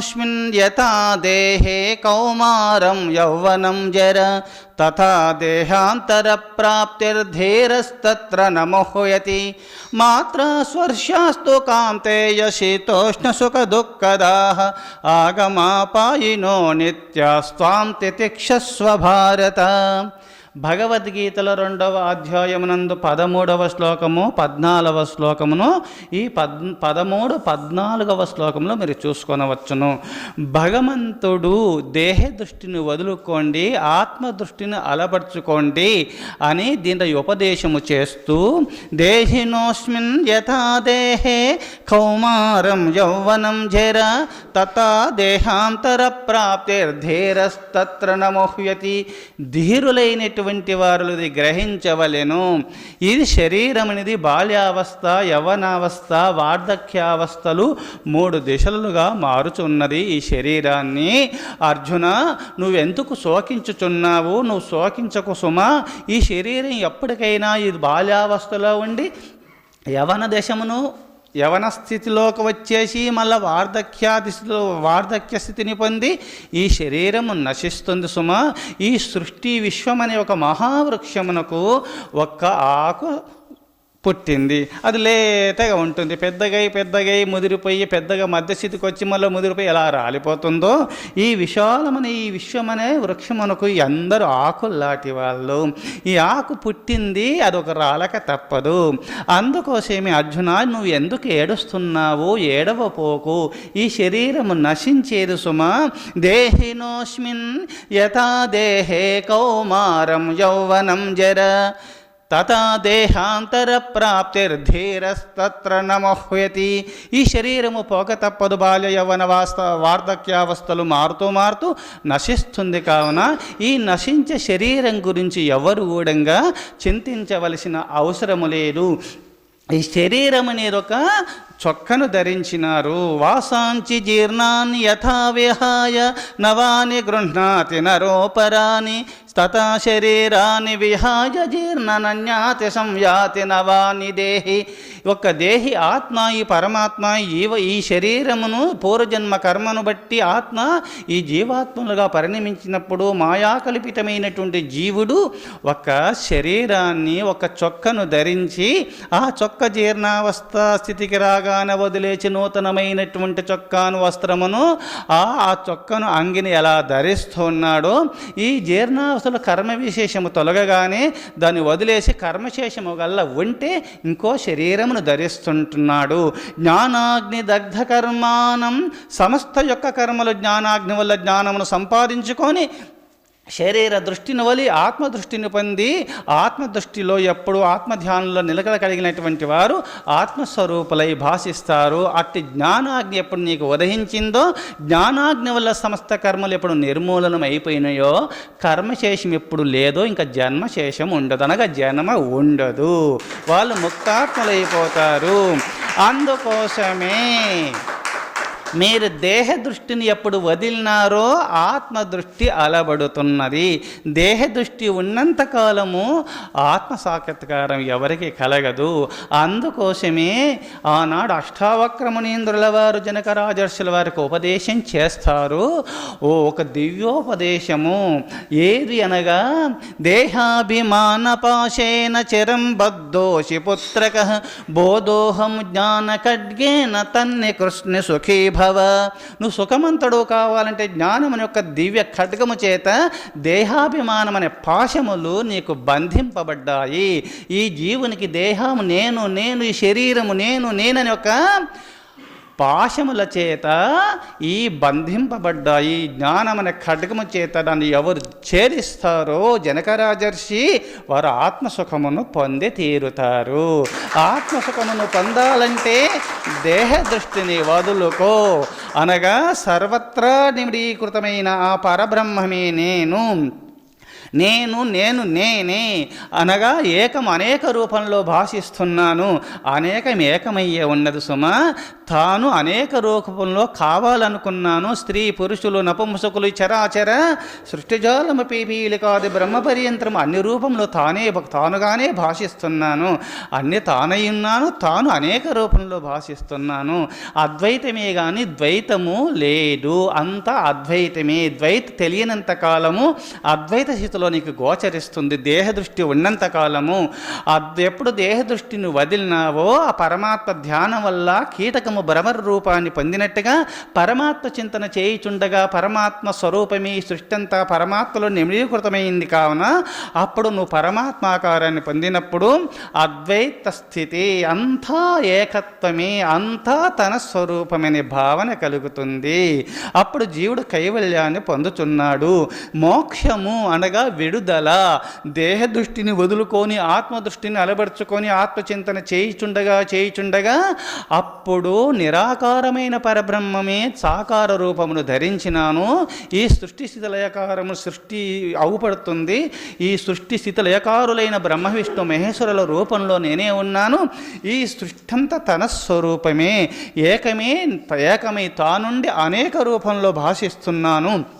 దేహినోऽస్మిन् యథా దేహే కౌమారం యౌవనం జర తథా దేహాంతరప్రాప్తిర్ధీరస్తత్ర నమోహయతి మాత్ర స్వర్శాస్తు కాంతేయ శీతోష్ణసుఖదుఃఖదాः ఆగమాపాయినో నిత్యాస్త్వాం తితిక్షస్వ భారత భగవద్గీతలో రెండవ అధ్యాయమునందు పదమూడవ శ్లోకము పద్నాలుగవ శ్లోకమును ఈ పద్ పదమూడు పద్నాలుగవ శ్లోకంలో మీరు చూసుకొనవచ్చును. భగవంతుడు దేహ దృష్టిని వదులుకోండి ఆత్మ దృష్టిని అలపరుచుకోండి అని దీని ఉపదేశము చేస్తూ దేహినోస్మిన్ యథా దేహే కౌమారం యౌవనం జర తథా దేహాంతర ప్రాప్తిర్ధీరస్తత్ర నమోహ్యతి ధీరులైనటువంటి వారు ఇది గ్రహించవలెను. ఇది శరీరం అనేది బాల్యావస్థ యవనావస్థ వార్ధక్యావస్థలు మూడు దిశలుగా మారుచున్నది ఈ శరీరాన్ని. అర్జున నువ్వెందుకు శోకించుచున్నావు? నువ్వు శోకించకు సుమా. ఈ శరీరం ఎప్పటికైనా ఇది బాల్యావస్థలో ఉండి యవన దశమును యవన స్థితిలోకి వచ్చేసి మళ్ళీ వార్ధక్యాది స్థితిలో వార్ధక్య స్థితిని పొంది ఈ శరీరము నశిస్తుంది సుమ. ఈ సృష్టి విశ్వం అనే ఒక మహావృక్షమునకు ఒక్క ఆకు పుట్టింది. అది లేతగా ఉంటుంది. పెద్దగై పెద్దగై ముదిరిపోయి పెద్దగా మధ్యస్థితికి వచ్చి మళ్ళీ ముదిరిపోయి ఎలా రాలిపోతుందో ఈ విశాలమైన ఈ విశ్వమనే వృక్షమునకు అందరూ ఆకుల్లాంటి వాళ్ళు. ఈ ఆకు పుట్టింది అదొక రాలక తప్పదు. అందుకోసమే అర్జున నువ్వు ఎందుకు ఏడుస్తున్నావు ఏడవపోకు ఈ శరీరము నశించేది సుమ. దేహినోస్మిన్ యథా దేహే కౌమారం యౌవనం జర. తథా దేహాంతర ప్రాప్తిర్ధీరస్తత్ర నమోహ్యతి. ఈ శరీరము పోక తప్పదు బాల్య యవ్వన వాస్త వార్ధక్యావస్థలు మారుతూ మారుతూ నశిస్తుంది కావున ఈ నశించే శరీరం గురించి ఎవరు ఊడంగా చింతించవలసిన అవసరము లేదు. ఈ శరీరం అనేది ఒక చొక్కను ధరించినారు. వాసాంచి జీర్ణాన్ని యథా విహాయ నవాని గృహ్ణాతి నరోపరాని తథా శరీరాన్ని విహాయ జీర్ణనన్యాతి సంయాతి నవాని దేహి. ఒక దేహి ఆత్మ ఈ పరమాత్మ ఈవ ఈ శరీరమును పూర్వజన్మ కర్మను బట్టి ఆత్మ ఈ జీవాత్మలుగా పరిణమించినప్పుడు మాయాకల్పితమైనటువంటి జీవుడు ఒక శరీరాన్ని ఒక చొక్కను ధరించి ఆ చొక్క జీర్ణావస్థ స్థితికి రాగానే వదిలేచి నూతనమైనటువంటి చొక్కాను వస్త్రమును ఆ ఆ చొక్కను అంగిని ఎలా ధరిస్తున్నాడో ఈ జీర్ణావసుల కర్మ విశేషము తొలగగానే దాన్ని వదిలేసి కర్మశేషము గల్ల ఉంటే ఇంకో శరీరమును ధరిస్తుంటున్నాడు. జ్ఞానాగ్ని దగ్ధ కర్మానం సమస్త యొక్క కర్మలు జ్ఞానాగ్ని వల్ల జ్ఞానమును సంపాదించుకొని శరీర దృష్టిని వలి ఆత్మదృష్టిని పొంది ఆత్మ దృష్టిలో ఎప్పుడు ఆత్మధ్యానంలో నిలకడ కలిగినటువంటి వారు ఆత్మస్వరూపులై భాషిస్తారు. అట్టి జ్ఞానాగ్ని ఎప్పుడు నీకు ఉదహించిందో జ్ఞానాగ్ని వల్ల సమస్త కర్మలు ఎప్పుడు నిర్మూలనం అయిపోయినాయో కర్మశేషం ఎప్పుడు లేదో ఇంకా జన్మశేషం ఉండదు. అనగా జన్మ ఉండదు. వాళ్ళు ముక్తాత్మలైపోతారు. అందుకోసమే మీరు దేహ దృష్టిని ఎప్పుడు వదిలినారో ఆత్మదృష్టి అలబడుతున్నది. దేహ దృష్టి ఉన్నంత కాలము ఆత్మ సాక్షాత్కారం ఎవరికి కలగదు. అందుకోసమే ఆనాడు అష్టావక్రమునీంద్రుల వారు జనకరాజర్షుల వారికి ఉపదేశం చేస్తారు. ఓ ఒక దివ్యోపదేశము. ఏది అనగా దేహాభిమాన పాశేన చిరం బద్ధోషి పుత్రక బోధోహం జ్ఞాన ఖడ్గేన తన్ని కృష్ణ సుఖీ భవ నువ్వు సుఖమంతుడు కావాలంటే జ్ఞానం యొక్క దివ్య ఖడ్గము చేత దేహాభిమానం అనే పాశములు నీకు బంధింపబడ్డాయి. ఈ జీవునికి దేహము నేను నేను ఈ శరీరము నేను నేనని ఒక పాశముల చేత ఈ బంధింపబడ్డాయి జ్ఞానమనే ఖడ్గము చేత దాన్ని ఎవరు ఛేదిస్తారో జనకరాజర్షి వారు ఆత్మసుఖమును పొంది తీరుతారు. ఆత్మసుఖమును పొందాలంటే దేహ దృష్టిని వదులుకో. అనగా సర్వత్రా నిమిడీకృతమైన ఆ పరబ్రహ్మమే నేను. నేను నేను నేనే. అనగా ఏకం అనేక రూపంలో భాషిస్తున్నాను. అనేకం ఏకమయ్యే ఉన్నది సుమ. తాను అనేక రూపంలో కావాలనుకున్నాను. స్త్రీ పురుషులు నపుంసకులు చరాచర సృష్టిజాలము పీపీలు కాదు బ్రహ్మపర్యంత్రం అన్ని రూపంలో తానే తానుగానే భాషిస్తున్నాను. అన్ని తానై ఉన్నాను తాను అనేక రూపంలో భాషిస్తున్నాను. అద్వైతమే కానీ ద్వైతము లేదు. అంతా అద్వైతమే. ద్వైత తెలియనంత కాలము అద్వైత స్థితిలో నీకు గోచరిస్తుంది. దేహదృష్టి ఉన్నంత కాలము. అద్ ఎప్పుడు దేహ దృష్టిని వదిలినావో ఆ పరమాత్మ ధ్యానం వల్ల కీటకము భ్రమర రూపాన్ని పొందినట్టుగా పరమాత్మ చింతన చేయుచుండగా పరమాత్మ స్వరూపమే సృష్టి అంతా పరమాత్మలో నిమీకృతమైంది కావున అప్పుడు నువ్వు పరమాత్మాకారాన్ని పొందినప్పుడు అద్వైత స్థితి అంతా ఏకత్వమే అంతా తన స్వరూపమనే భావన కలుగుతుంది. అప్పుడు జీవుడు కైవల్యాన్ని పొందుతున్నాడు మోక్షము అనగా విడుదల. దేహ దృష్టిని వదులుకొని ఆత్మ దృష్టిని అలబరుచుకొని ఆత్మచింతన చేయిచుండగా చేయిచుండగా అప్పుడు నిరాకారమైన పరబ్రహ్మమే సాకార రూపమును ధరించినాను. ఈ సృష్టి స్థితి లయకారము సృష్టి అవుపడుతుంది. ఈ సృష్టి స్థితి లయకారులైన బ్రహ్మ విష్ణు మహేశ్వరుల రూపంలో నేనే ఉన్నాను. ఈ సృష్టి అంతా తన స్వరూపమే. ఏకమే ఏకమై తానుండి అనేక రూపంలో భాషిస్తున్నాను.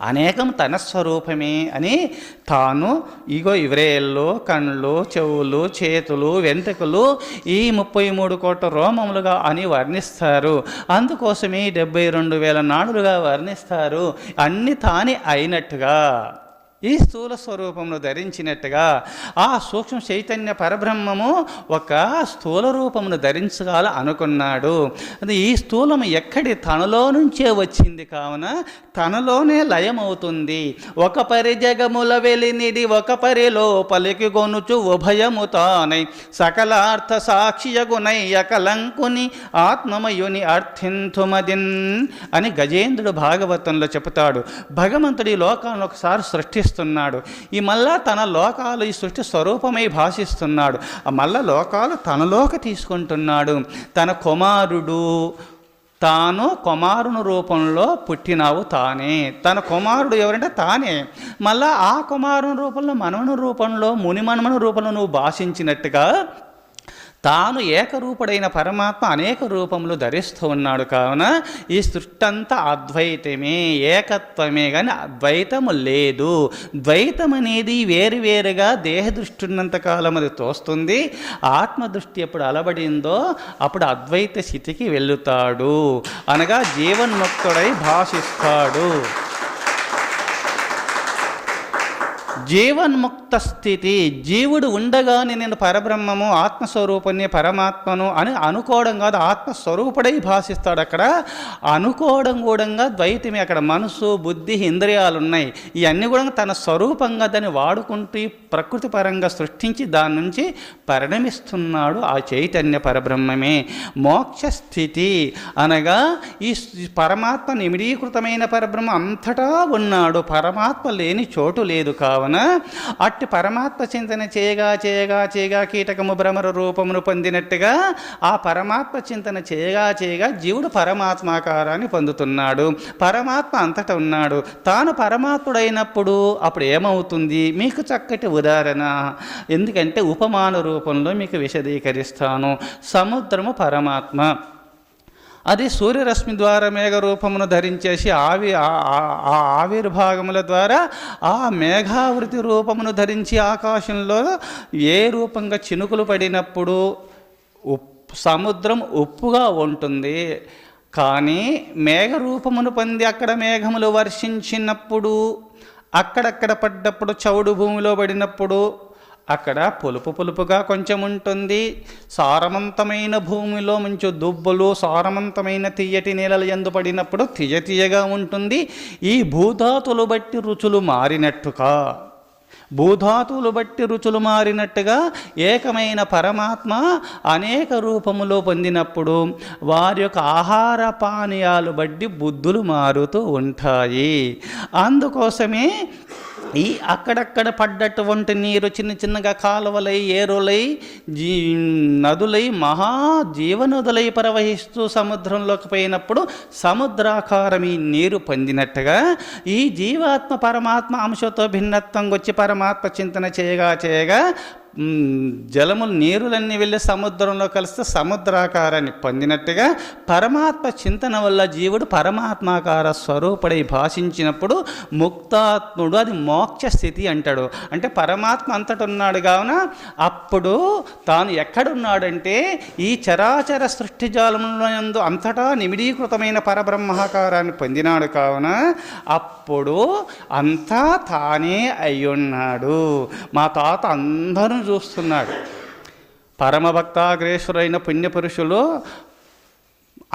అనేకం తన స్వరూపమే అని తాను ఇగో ఇవ్రేళ్ళు కళ్ళు చెవులు చేతులు వెంట్రుకలు ఈ ముప్పై మూడు కోట్ల రోమములుగా అని వర్ణిస్తారు. అందుకోసమే డెబ్బై రెండు వేల నాడులుగా వర్ణిస్తారు. అన్ని తానే అయినట్టుగా. ఈ స్థూల స్వరూపమును ధరించినట్టుగా ఆ సూక్ష్మ చైతన్య పరబ్రహ్మము ఒక స్థూల రూపమును ధరించగాల అనుకున్నాడు. అది ఈ స్థూలము ఎక్కడి తనలో నుంచే వచ్చింది కావున తనలోనే లయమవుతుంది. ఒక పరి జగముల వెలినిది ఒక పరి లోపలికి గొనుచు ఉభయము తానై సకలార్థ సాక్షియగునై అకలంకుని ఆత్మమయుని అర్థింతుమదిన్ అని గజేంద్రుడు భాగవతంలో చెబుతాడు. భగవంతుడి లోకాన్ని ఒకసారి సృష్టి భాషిస్తున్నాడు. ఈ మళ్ళా తన లోకాలు ఈ సృష్టి స్వరూపమై భాషిస్తున్నాడు. ఆ మళ్ళా లోకాలు తనలోకి తీసుకుంటున్నాడు. తన కుమారుడు తాను కుమారుని రూపంలో పుట్టినావు తానే. తన కుమారుడు ఎవరంటే తానే. మళ్ళా ఆ కుమారుని రూపంలో మనమను రూపంలో ముని మనమని రూపంలో నువ్వు భాషించినట్టుగా తాను ఏకరూపుడైన పరమాత్మ అనేక రూపములు ధరిస్తూ ఉన్నాడు కావున ఈ సృష్టి అంతా అద్వైతమే ఏకత్వమే కానీ అద్వైతము లేదు. ద్వైతం అనేది వేరువేరుగా దేహ దృష్టి ఉన్నంత కాలం అది తోస్తుంది. ఆత్మ దృష్టి ఎప్పుడు అలబడిందో అప్పుడు అద్వైత స్థితికి వెళుతాడు. అనగా జీవన్ముక్తుడై భాషిస్తాడు. జీవన్ముక్త స్థితి జీవుడు ఉండగానే నేను పరబ్రహ్మము ఆత్మస్వరూపుణ్ణి పరమాత్మను అని అనుకోవడం కాదు ఆత్మస్వరూపుడై భాషిస్తాడు అక్కడ. అనుకోవడం కూడా ద్వైతమే అక్కడ. మనసు బుద్ధి ఇంద్రియాలు ఉన్నాయి ఇవన్నీ కూడా తన స్వరూపంగా దాన్ని వాడుకుంటూ ప్రకృతి పరంగా సృష్టించి దాని నుంచి పరిణమిస్తున్నాడు ఆ చైతన్య పరబ్రహ్మమే. మోక్ష స్థితి అనగా ఈ పరమాత్మ నిమిడీకృతమైన పరబ్రహ్మ అంతటా ఉన్నాడు. పరమాత్మ లేని చోటు లేదు కావున అట్టి పరమాత్మ చింతన చేయగా చేయగా చేయగా కీటకము భ్రమర రూపమును పొందినట్టుగా ఆ పరమాత్మ చింతన చేయగా చేయగా జీవుడు పరమాత్మాకారాన్ని పొందుతున్నాడు. పరమాత్మ అంతటా ఉన్నాడు. తాను పరమాత్ముడైనప్పుడు అప్పుడు ఏమవుతుంది? మీకు చక్కటి ఉదాహరణ. ఎందుకంటే ఉపమాన రూపంలో మీకు విశదీకరిస్తాను. సముద్రము పరమాత్మ. అది సూర్యరశ్మి ద్వారా మేఘ రూపమును ధరించేసి ఆవి ఆ- ఆవిర్భాగముల ద్వారా ఆ మేఘావృతి రూపమును ధరించి ఆకాశంలో ఏ రూపంగా చినుకులు పడినప్పుడు ఉప్ సముద్రం ఉప్పుగా ఉంటుంది. కానీ మేఘ రూపమును పొంది అక్కడ మేఘములు వర్షించినప్పుడు అక్కడక్కడ పడ్డప్పుడు చౌడు భూమిలో పడినప్పుడు అక్కడ పులుపు పులుపుగా కొంచెం ఉంటుంది సారవంతమైన భూమిలో మంచి దుబ్బలు సారవంతమైన తీయటి నేలలు ఎందు పడినప్పుడు తీయ తీయగా ఉంటుంది. ఈ భూధాతులు బట్టి రుచులు మారినట్టుగా. భూధాతువులు బట్టి రుచులు మారినట్టుగా ఏకమైన పరమాత్మ అనేక రూపములో పొందినప్పుడు వారి యొక్క ఆహార పానీయాలు బట్టి బుద్ధులు మారుతూ ఉంటాయి. అందుకోసమే ఈ అక్కడక్కడ పడ్డటువంటి నీరు చిన్న చిన్నగా కాలువలై ఏరులై జీ నదులై మహా జీవనదులై ప్రవహిస్తూ సముద్రంలోకి పోయినప్పుడు సముద్రాకారం ఈ నీరు పొందినట్టుగా ఈ జీవాత్మ పరమాత్మ అంశతో భిన్నత్వం వచ్చి పరమాత్మ చింతన చేయగా చేయగా జలములు నీరులన్నీ వెళ్ళి సముద్రంలో కలిస్తే సముద్రాకారాన్ని పొందినట్టుగా పరమాత్మ చింతన వల్ల జీవుడు పరమాత్మాకార స్వరూపుడై భాషించినప్పుడు ముక్తాత్ముడు అది మోక్ష స్థితి అంటాడు. అంటే పరమాత్మ అంతట ఉన్నాడు కావున అప్పుడు తాను ఎక్కడున్నాడంటే ఈ చరాచర సృష్టి జాలములందు అంతటా నిమిడీకృతమైన పరబ్రహ్మాకారాన్ని పొందినాడు కావున అప్పుడు అంతా తానే అయ్యున్నాడు. మా తాత అందరూ చూస్తున్నాడు. పరమభక్తాగ్రేశ్వరైన పుణ్యపురుషులు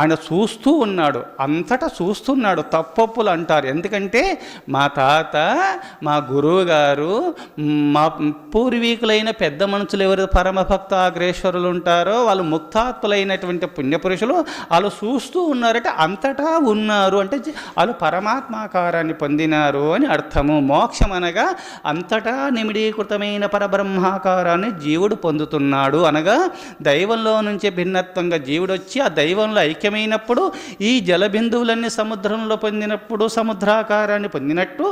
ఆయన చూస్తూ ఉన్నాడు. అంతటా చూస్తున్నాడు. తప్పప్పులు అంటారు. ఎందుకంటే మా తాత మా గురువు గారు మా పూర్వీకులైన పెద్ద మనుషులు ఎవరు పరమభక్త అగ్రేశ్వరులు ఉంటారో వాళ్ళు ముక్తాత్ములైనటువంటి పుణ్యపురుషులు వాళ్ళు చూస్తూ ఉన్నారంటే. అంతటా ఉన్నారు. అంటే వాళ్ళు పరమాత్మాకారాన్ని పొందినారు అని అర్థము. మోక్షం అనగా అంతటా నిమిడీకృతమైన పరబ్రహ్మాకారాన్ని జీవుడు పొందుతున్నాడు అనగా దైవంలో నుంచి భిన్నత్వంగా జీవుడు వచ్చి ఆ దైవంలో ఐక్యం ఐక్యమైనప్పుడు ఈ జలబిందువులన్నీ సముద్రంలో పొందినప్పుడు సముద్రాకారాన్ని పొందినట్టు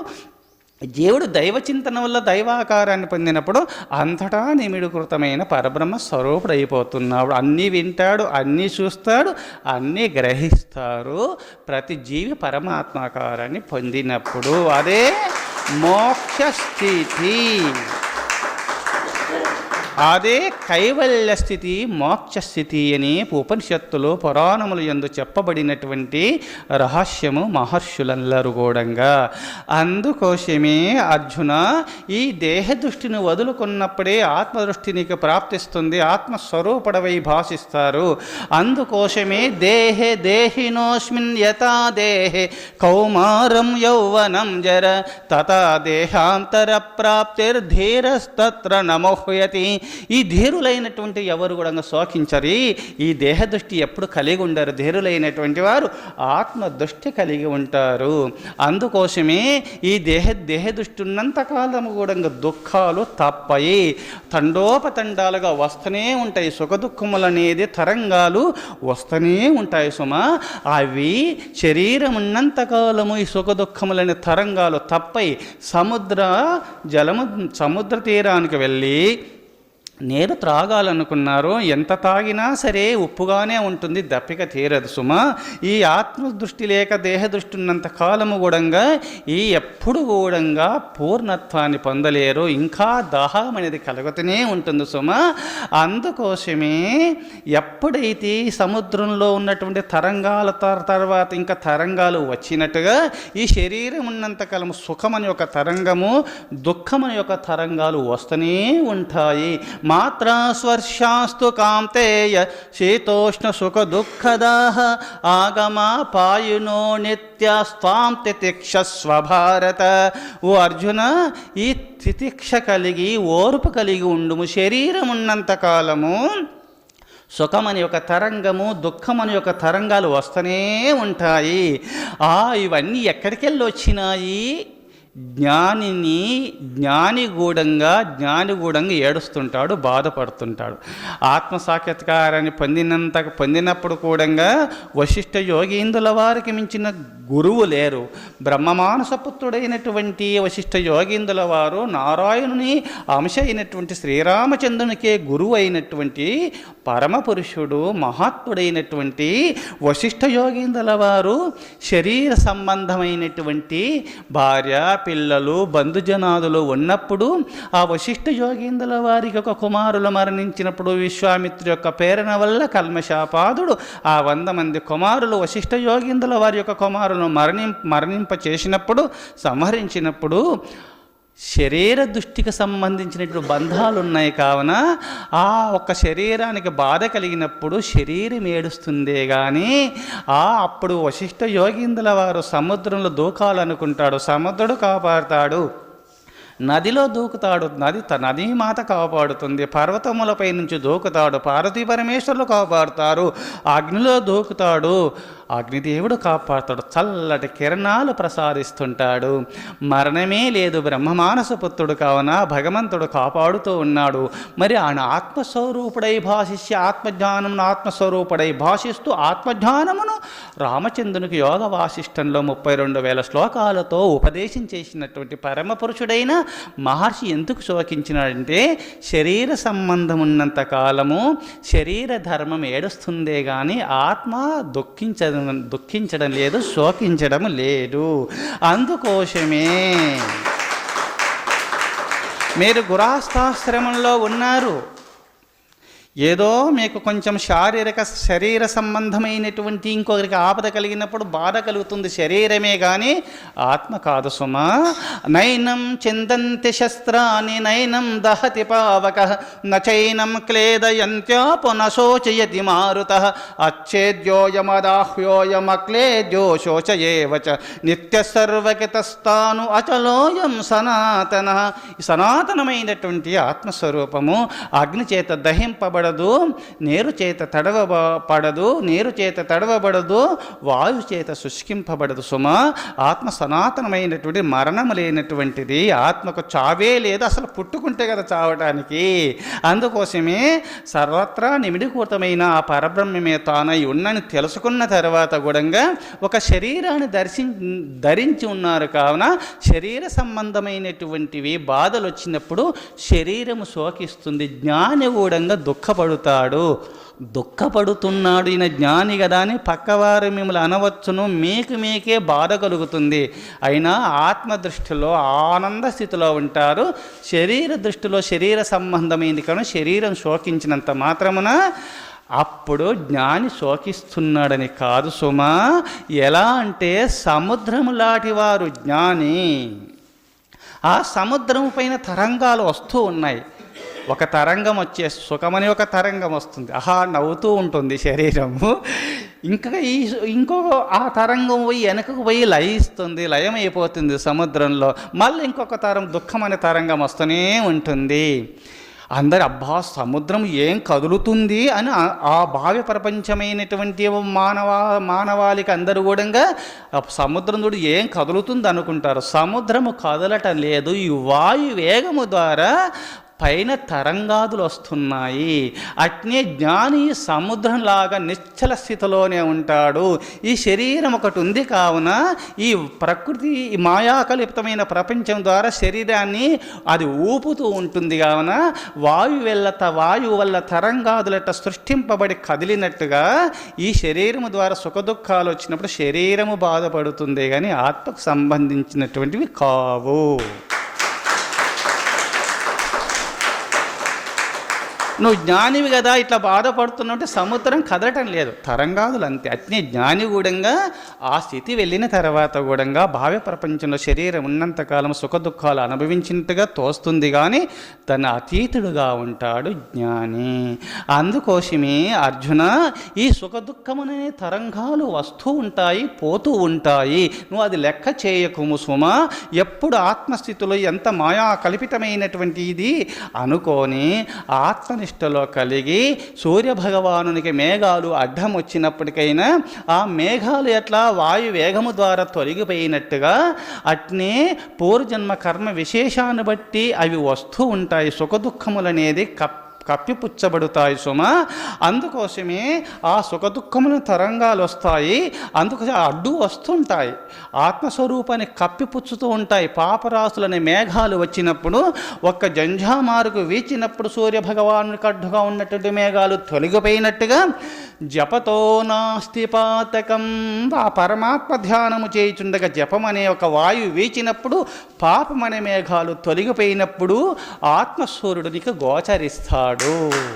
జీవుడు దైవ చింతన వల్ల దైవాకారాన్ని పొందినప్పుడు అంతటా నిమిడుకృతమైన పరబ్రహ్మ స్వరూపుడు అయిపోతున్నాడు అన్నీ వింటాడు అన్నీ చూస్తాడు అన్నీ గ్రహిస్తారు ప్రతి జీవి పరమాత్మాకారాన్ని పొందినప్పుడు అదే మోక్ష స్థితి అదే కైవల్య స్థితి మోక్షస్థితి అని ఉపనిషత్తులు పురాణములు ఎందు చెప్పబడినటువంటి రహస్యము మహర్షులందరూ కూడంగా అందుకోసమే అర్జున ఈ దేహ దృష్టిని వదులుకున్నప్పుడే ఆత్మదృష్టి నీకు ప్రాప్తిస్తుంది ఆత్మస్వరూపడవై భాషిస్తారు. అందుకోసమే దేహే దేహినోస్మిన్ యథా దేహే కౌమారం యౌవనం జర తథా దేహాంతర ప్రాప్తిర్ధీరస్తత్ర నమోహయతి ఈ ధీరులైనటువంటి ఎవరు కూడా శోకించరు? ఈ దేహ దృష్టి ఎప్పుడు కలిగి ఉండరు ధీరులైనటువంటి వారు. ఆత్మ దృష్టి కలిగి ఉంటారు. అందుకోసమే ఈ దేహ దేహ దృష్టి ఉన్నంతకాలము కూడా దుఃఖాలు తప్పయి తండోపతండాలుగా వస్తూనే ఉంటాయి. సుఖ దుఃఖములు అనేది తరంగాలు వస్తూనే ఉంటాయి సుమ. అవి శరీరం ఉన్నంతకాలము ఈ సుఖ దుఃఖములనే తరంగాలు తప్పై సముద్ర జలము సముద్ర తీరానికి వెళ్ళి నేను త్రాగాలనుకున్నారు ఎంత తాగినా సరే ఉప్పుగానే ఉంటుంది దప్పిక తీరదు సుమ. ఈ ఆత్మ దృష్టి లేక దేహ దృష్టి ఉన్నంత కాలము కూడంగా ఈ ఎప్పుడు కూడంగా పూర్ణత్వాన్ని పొందలేరు ఇంకా దాహం అనేది కలుగుతూనే ఉంటుంది సుమ. అందుకోసమే ఎప్పుడైతే ఈ సముద్రంలో ఉన్నటువంటి తరంగాల తర్వాత ఇంకా తరంగాలు వచ్చినట్టుగా ఈ శరీరం ఉన్నంత కాలము సుఖమని ఒక తరంగము దుఃఖమని ఒక తరంగాలు వస్తూనే ఉంటాయి. మాత్రాస్వర్శాస్తు కాంతేయ శీతోష్ణ సుఖ దుఃఖదాహ ఆగమా పాయునో నిత్యాస్వాం తితిక్షస్వ భారత ఓ అర్జున ఈ తితిక్ష కలిగి ఓర్పు కలిగి ఉండుము శరీరం ఉన్నంత కాలము. సుఖమని ఒక తరంగము దుఃఖమని ఒక తరంగాలు వస్తూనే ఉంటాయి. ఆ ఇవన్నీ ఎక్కడికెళ్ళి వచ్చినాయి జ్ఞానిని జ్ఞానిగూఢంగా జ్ఞానిగూఢంగా ఏడుస్తుంటాడు బాధపడుతుంటాడు. ఆత్మ సాక్షాత్కారాన్ని పొందినంత పొందినప్పుడు కూడంగా వశిష్ఠ యోగీందుల వారికి మించిన గురువు లేరు. బ్రహ్మమానసపుత్రుడైనటువంటి వశిష్ఠ యోగీందుల వారు నారాయణుని అంశ అయినటువంటి శ్రీరామచంద్రునికే గురువు అయినటువంటి పరమపురుషుడు మహాత్ముడైనటువంటి వశిష్ఠ యోగీందుల వారు శరీర సంబంధమైనటువంటి భార్య పిల్లలు బంధుజనాదులు ఉన్నప్పుడు ఆ వశిష్ఠ యోగీందుల వారికి ఒక కుమారులు మరణించినప్పుడు విశ్వామిత్రు యొక్క ప్రేరణ వల్ల కల్మశాపాదుడు ఆ వంద మంది కుమారులు వశిష్ఠ యోగీందుల వారి యొక్క కుమారులను మరణిం మరణింప చేసినప్పుడు సంహరించినప్పుడు శరీర దృష్టికి సంబంధించినటువంటి బంధాలు ఉన్నాయి కావున ఆ ఒక్క శరీరానికి బాధ కలిగినప్పుడు శరీరం ఏడుస్తుందే కానీ ఆ అప్పుడు వశిష్ఠ యోగిందుల వారు సముద్రంలో దూకాలనుకుంటాడు సముద్రుడు కాపాడుతాడు. నదిలో దూకుతాడు నది త- నదీ మాత కాపాడుతుంది. పర్వతములపై నుంచి దూకుతాడు పార్వతీ పరమేశ్వరులు కాపాడుతారు. అగ్నిలో దూకుతాడు అగ్నిదేవుడు కాపాడుతాడు చల్లటి కిరణాలు ప్రసాదిస్తుంటాడు. మరణమే లేదు బ్రహ్మమానస పుత్రుడు కావున భగవంతుడు కాపాడుతూ ఉన్నాడు. మరి ఆయన ఆత్మస్వరూపుడై భాషించి ఆత్మజ్ఞానమును ఆత్మస్వరూపుడై భాషిస్తూ ఆత్మజ్ఞానమును రామచంద్రునికి యోగ వాసిష్టంలో ముప్పై రెండు వేల శ్లోకాలతో ఉపదేశం చేసినటువంటి పరమ పురుషుడైన మహర్షి ఎందుకు శోకించినాడంటే శరీర సంబంధం ఉన్నంత కాలము శరీర ధర్మం ఏడుస్తుందే కానీ ఆత్మ దుఃఖించడం దుఃఖించడం లేదు శోకించడం లేదు. అందుకోసమే మీరు గురాస్తాశ్రమంలో ఉన్నారు. ఏదో మీకు కొంచెం శారీరక శరీర సంబంధమైనటువంటి ఇంకొకరికి ఆపద కలిగినప్పుడు బాధ కలుగుతుంది శరీరమే కానీ ఆత్మ కాదు సుమా. నైనం చిందంతి శస్త్రాన్ని నైనం దహతి పావక నచైనం క్లేదయంత్యాపు నశోచయతి మారుత. అచ్చేద్యోయమదాహ్యోయమక్లేద్యో శోచయేవచ నిత్యసర్వకితస్థాను అచలోయం సనాతన. సనాతనమైనటువంటి ఆత్మస్వరూపము అగ్ని చేత తడవబడదు నేరు చేత తడవబడదు నేరు చేత తడవబడదు వాయు చేత శుష్కింపబడదు సుమ. ఆత్మ సనాతనమైనటువంటి మరణము లేనటువంటిది ఆత్మకు చావే లేదు అసలు పుట్టుకుంటే కదా చావటానికి. అందుకోసమే సర్వత్రా నిమిడికూతమైన ఆ పరబ్రహ్మమే తానై ఉన్నని తెలుసుకున్న తర్వాత కూడా ఒక శరీరాన్ని దర్శి ధరించి ఉన్నారు కావున శరీర సంబంధమైనటువంటివి బాధలు వచ్చినప్పుడు శరీరము శోకిస్తుంది జ్ఞాని కూడా దుఃఖపడుతాడు. దుఃఖపడుతున్నాడు ఈయన జ్ఞాని కదా అని పక్కవారు మిమ్మల్ని అనవచ్చును. మీకు మీకే బాధ కలుగుతుంది. అయినా ఆత్మ దృష్టిలో ఆనంద స్థితిలో ఉంటారు. శరీర దృష్టిలో శరీర సంబంధమైంది కానీ శరీరం శోకించినంత మాత్రమున అప్పుడు జ్ఞాని శోకిస్తున్నాడని కాదు సుమా. ఎలా అంటే సముద్రము లాంటి వారు జ్ఞాని. ఆ సముద్రం పైన తరంగాలు వస్తూ ఉన్నాయి. ఒక తరంగం వచ్చే సుఖమని ఒక తరంగం వస్తుంది. ఆహా నవ్వుతూ ఉంటుంది శరీరము. ఇంకా ఈ ఇంకొక ఆ తరంగం పోయి వెనకకు పోయి లయిస్తుంది లయమైపోతుంది సముద్రంలో. మళ్ళీ ఇంకొక తరం దుఃఖం అనే తరంగం వస్తూనే ఉంటుంది. అందరు అబ్బా సముద్రం ఏం కదులుతుంది అని ఆ- భావ్య ప్రపంచమైనటువంటి మానవ మానవాళికి అందరూ కూడా సముద్రం చూడు ఏం కదులుతుంది అనుకుంటారు. సముద్రము కదలటం లేదు. ఈ వాయు వేగము ద్వారా పైన తరంగాదులు వస్తున్నాయి. అట్నే జ్ఞాని సముద్రంలాగా నిశ్చల స్థితిలోనే ఉంటాడు. ఈ శరీరం ఒకటి ఉంది కావున ఈ ప్రకృతి ఈ మాయాకలిప్తమైన ప్రపంచం ద్వారా శరీరాన్ని అది ఊపుతూ ఉంటుంది కావున వాయు వెళ్ళత వాయువు వల్ల తరంగాదులట సృష్టింపబడి కదిలినట్టుగా ఈ శరీరము ద్వారా సుఖదుఖాలు వచ్చినప్పుడు శరీరము బాధపడుతుంది కానీ ఆత్మకు సంబంధించినటువంటివి కావు. నువ్వు జ్ఞానివి కదా ఇట్లా బాధపడుతున్నావు సముద్రం కదలటం లేదు. తరంగాదులు అంతే. అట్నే జ్ఞాని కూడంగా ఆ స్థితి వెళ్ళిన తర్వాత కూడా భావ్య ప్రపంచంలో శరీరం ఉన్నంతకాలం సుఖ దుఃఖాలు అనుభవించినట్టుగా తోస్తుంది కానీ తన అతీతుడుగా ఉంటాడు జ్ఞాని. అందుకోసమే అర్జున ఈ సుఖ దుఃఖమనే తరంగాలు వస్తూ ఉంటాయి పోతూ ఉంటాయి. నువ్వు అది లెక్క చేయకుము సుమ ఎప్పుడు ఆత్మస్థితిలో ఎంత మాయా కల్పితమైనటువంటి ఇది అనుకోని ఆత్మని ఆత్మనిష్టలో కలిగి సూర్యభగవానునికి మేఘాలు అడ్డం వచ్చినప్పటికైనా ఆ మేఘాలు ఎట్లా వాయు వేగము ద్వారా తొలగిపోయినట్టుగా అట్నే పూర్వజన్మ కర్మ విశేషాన్ని బట్టి అవి వస్తూ ఉంటాయి. సుఖదుఖములనేది కప్ప కప్పిపుచ్చబడుతాయి సుమ. అందుకోసమే ఆ సుఖదుఖముల తరంగాలు వస్తాయి అందుకోసం అడ్డు వస్తుంటాయి. ఆత్మస్వరూపాన్ని కప్పిపుచ్చుతూ ఉంటాయి. పాపరాశులనే మేఘాలు వచ్చినప్పుడు ఒక్క జంఝామారుకు వీచినప్పుడు సూర్యభగవానునికి అడ్డుగా ఉన్నటువంటి మేఘాలు తొలగిపోయినట్టుగా జపతో నాస్తి పాతకం. ఆ పరమాత్మ ధ్యానము చేయుచుండగా జపం అనే ఒక వాయువు వీచినప్పుడు పాపమనే మేఘాలు తొలగిపోయినప్పుడు ఆత్మస్వరుడు నీకు గోచరిస్తాడు. 할렐루야.